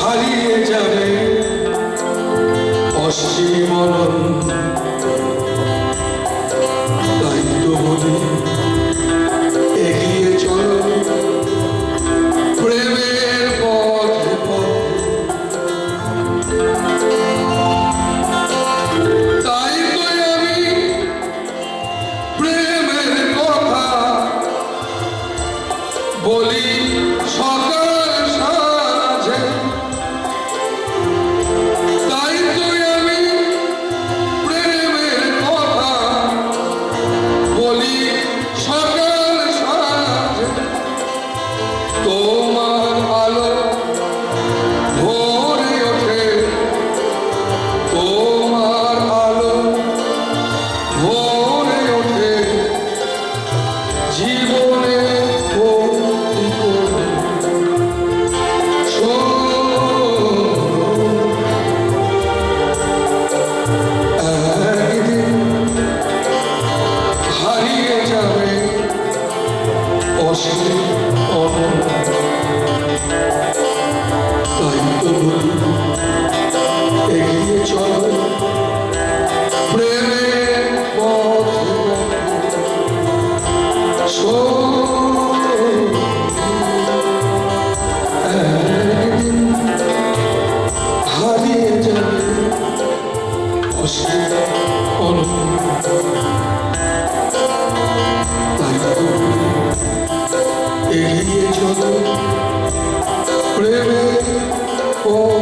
হারিয়ে যাবে পশ্চিম অনন্ত Bolí emotions on প্রেমে ও oh,